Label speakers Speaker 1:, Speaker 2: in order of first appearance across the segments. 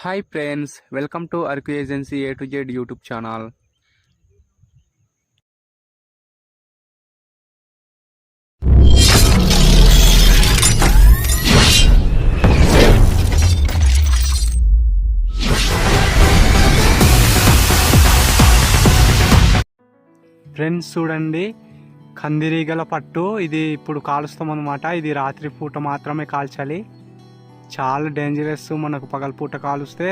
Speaker 1: Hi friends welcome to Araku agency A to Z YouTube channel friends చూడండి. కందిరీగల పట్టు ఇది ఇప్పుడు కాలుస్తాం అనమాట ఇది రాత్రి పూట మాత్రమే కాల్చాలి. చాలా డేంజరస్ మనకు పగలపూట కాలుస్తే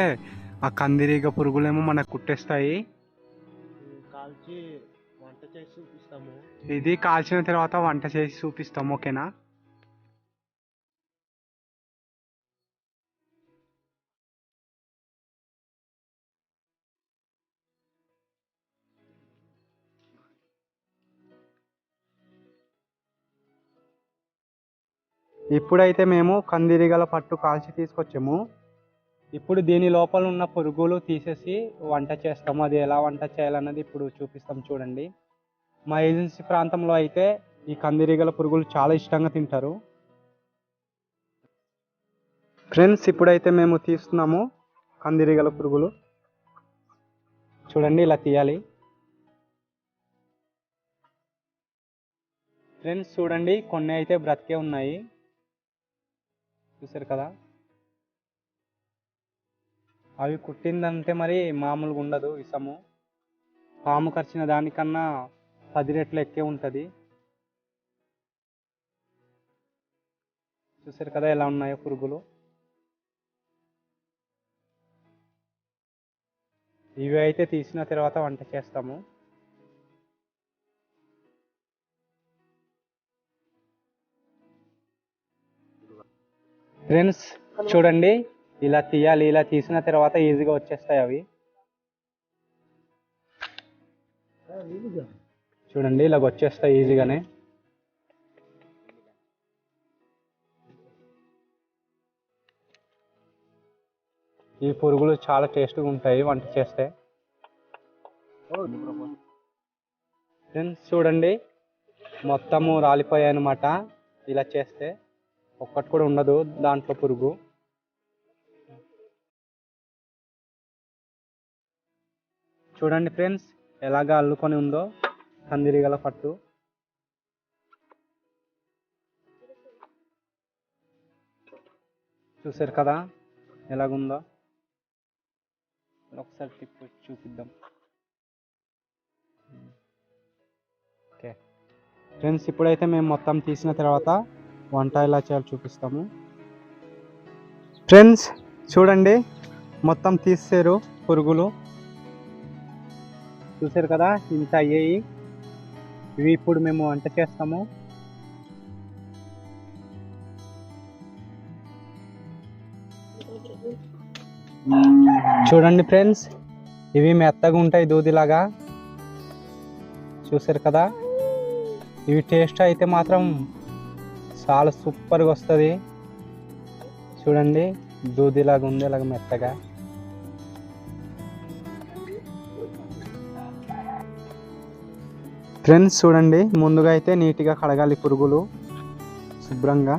Speaker 1: ఆ కందిరీగ పురుగులేమో మనకు కుట్టేస్తాయి.
Speaker 2: కాల్చి వంట చేసి చూపిస్తాము.
Speaker 1: ఇది కాల్చిన తర్వాత వంట చేసి చూపిస్తాం ఓకేనా? ఇప్పుడైతే మేము కందిరీగల పట్టు కాల్చి తీసుకొచ్చాము. ఇప్పుడు దీని లోపల ఉన్న పురుగులు తీసేసి వంట చేస్తాము. అది ఎలా వంట చేయాలన్నది ఇప్పుడు చూపిస్తాం చూడండి. మా ఏజెన్సీ ప్రాంతంలో అయితే ఈ కందిరీగల పురుగులు చాలా ఇష్టంగా తింటారు. ఫ్రెండ్స్ ఇప్పుడైతే మేము తీస్తున్నాము కందిరీగల పురుగులు. చూడండి ఇలా తీయాలి. ఫ్రెండ్స్ చూడండి కొన్ని అయితే బ్రతికే ఉన్నాయి. చూసారు కదా? అవి కుట్టిందంటే మరి మామూలుగా ఉండదు విషము. పాము కరిచిన దానికన్నా పది రెట్లు ఎక్కే ఉంటుంది. చూసారు కదా ఎలా ఉన్నాయో పురుగులు. ఇవి అయితే తీసిన తర్వాత వంట చేస్తాము. ఫ్రెండ్స్ చూడండి. ఇలా తీయాలి ఇలా తీసిన తర్వాత ఈజీగా వచ్చేస్తాయి అవి. చూడండి ఇలాగ వచ్చేస్తాయి ఈజీగానే. ఈ పురుగులు చాలా టేస్ట్గా ఉంటాయి వంట చేస్తే. ఫ్రెండ్స్ చూడండి. మొత్తము రాలిపోయాయి అనమాట ఇలా చేస్తే. ఒక్కటి కూడా ఉండదు దాంట్లో పురుగు. చూడండి ఫ్రెండ్స్ ఎలాగ అల్లుకొని ఉందో కందిరీగల పట్టు. చూసారు కదా ఎలాగుందో? ఒకసారి తిప్పి చూపిద్దాం. ఓకే. ఫ్రెండ్స్ ఇప్పుడైతే మేము మొత్తం తీసిన తర్వాత వంట ఎలా చేయాలో చూపిస్తాము. ఫ్రెండ్స్ చూడండి మొత్తం తీసేరు పురుగులు. చూసారు కదా ఇంత అయ్యాయి. ఇవి ఇప్పుడు మేము వంట చేస్తాము. చూడండి ఫ్రెండ్స్ ఇవి మెత్తగా ఉంటాయి దూదిలాగా. చూసారు కదా ఇవి టేస్ట్ అయితే మాత్రం చాలా సూపర్గా వస్తుంది. చూడండి దూదిలాగా ఉంది ఇలాగ మెత్తగా. ఫ్రెండ్స్ చూడండి ముందుగా అయితే నీట్గా కడగాలి పురుగులు శుభ్రంగా.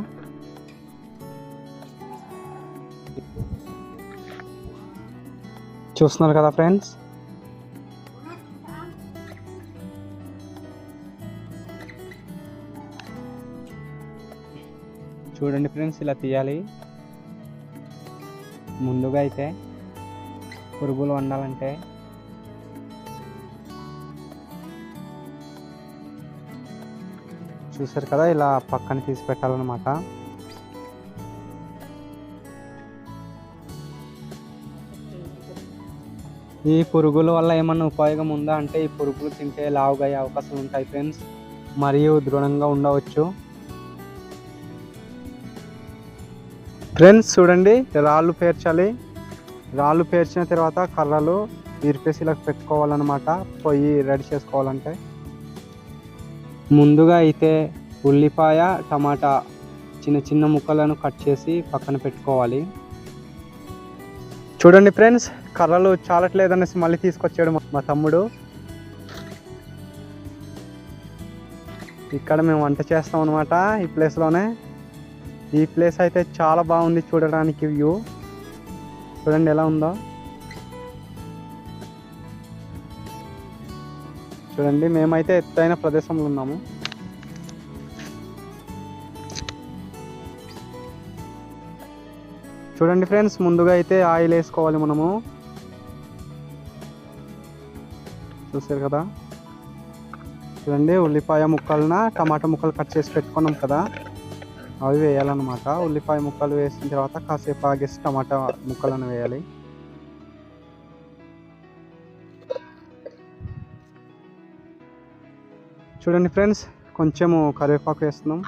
Speaker 1: చూస్తున్నారు కదా ఫ్రెండ్స్ చూడండి ఫ్రెండ్స్ ఇలా తీయాలి. ముందుగా అయితే పురుగులు వండాలంటే చూసారు కదా ఇలా పక్కన తీసి పెట్టాలన్నమాట. ఈ పురుగుల వల్ల ఏమన్నా ఉపయోగం ఉందా అంటే ఈ పురుగులు తింటే లావుగా అయ్యే అవకాశాలు ఉంటాయి ఫ్రెండ్స్. మరియు దృఢంగా ఉండవచ్చు. ఫ్రెండ్స్ చూడండి రాళ్ళు పేర్చాలి. రాళ్ళు పేర్చిన తర్వాత కర్రలు ఇరిపేసి ఇలా పెట్టుకోవాలన్నమాట. పొయ్యి రెడీ చేసుకోవాలంటే. ముందుగా అయితే ఉల్లిపాయ టమాటా చిన్న చిన్న ముక్కలను కట్ చేసి పక్కన పెట్టుకోవాలి. చూడండి ఫ్రెండ్స్ కర్రలు చాలట్లేదనేసి మళ్ళీ తీసుకొచ్చాడు మా- మా తమ్ముడు. ఇక్కడ మేము వంట చేస్తాం అనమాట ఈ ప్లేస్లోనే ఈ ప్లేస్ అయితే చాలా బాగుంది చూడడానికి వ్యూ. చూడండి ఎలా ఉందో. చూడండి మేమైతే ఎత్తైన ప్రదేశంలో ఉన్నాము. చూడండి ఫ్రెండ్స్ ముందుగా అయితే ఆయిల్ వేసుకోవాలి మనము. చూసారు కదా? చూడండి ఉల్లిపాయ ముక్కలన టమాటా ముక్కలు కట్ చేసి పెట్టుకున్నాం కదా. అవి వేయాలన్నమాట. ఉల్లిపాయ ముక్కలు వేసిన తర్వాత కాసేపు ఆగేసి టమాటా ముక్కలను వేయాలి. చూడండి ఫ్రెండ్స్ కొంచెము కరివేపాకు వేస్తున్నాం.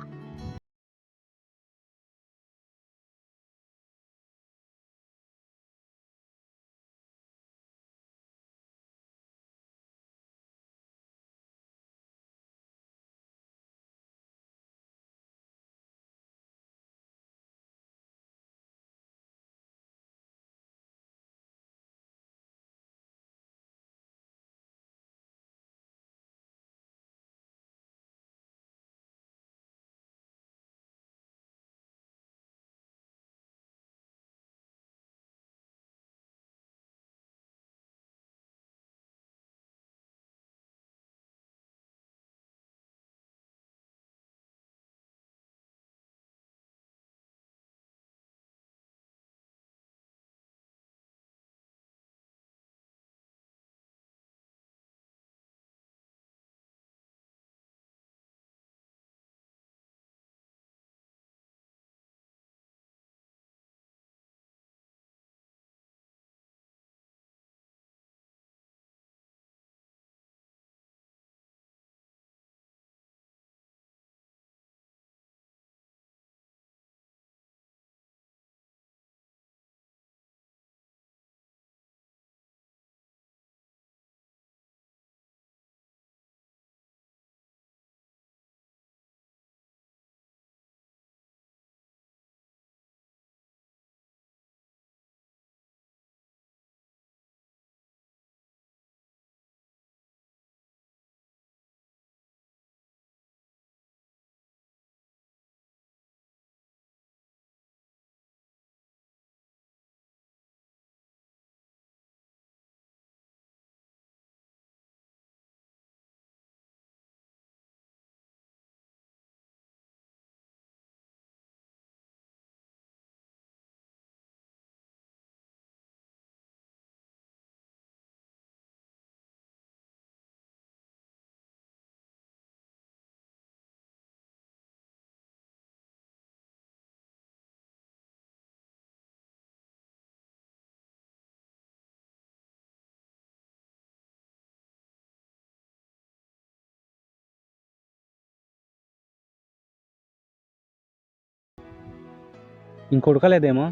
Speaker 1: ఇంక ఉడకలేదేమో?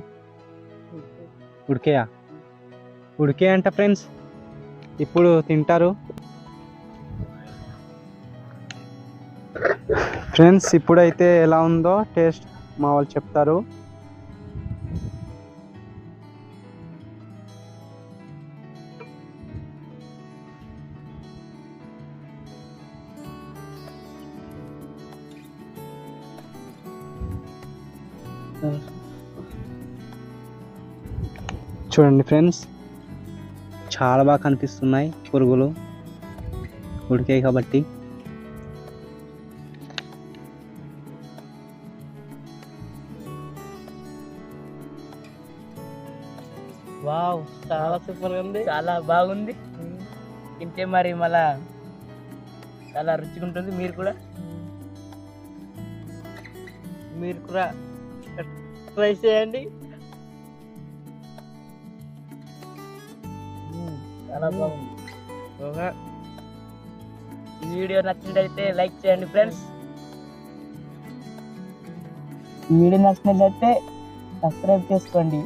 Speaker 1: ఉడికేయా? ఉడికే అంట ఫ్రెండ్స్. ఇప్పుడు తింటారు. ఫ్రెండ్స్ ఇప్పుడైతే ఎలా ఉందో టేస్ట్ మా వాళ్ళు చెప్తారు. చూడండి ఫ్రెండ్స్. చాలా బాగా కనిపిస్తున్నాయి పురుగులు. ఉడికాయి కాబట్టి.
Speaker 3: వావ్ చాలా సూపర్ ఉంది. చాలా బాగుంది. తింటే మరి మళ్ళా చాలా రుచిగా ఉంటుంది. మీరు కూడా? మీరు కూడా ట్రై చేయండి. చాలా బాగుంది. ఓకే. ఈ వీడియో నచ్చినట్లయితే లైక్ చేయండి ఫ్రెండ్స్. వీడియో నచ్చినట్లయితే సబ్స్క్రైబ్ చేసుకోండి.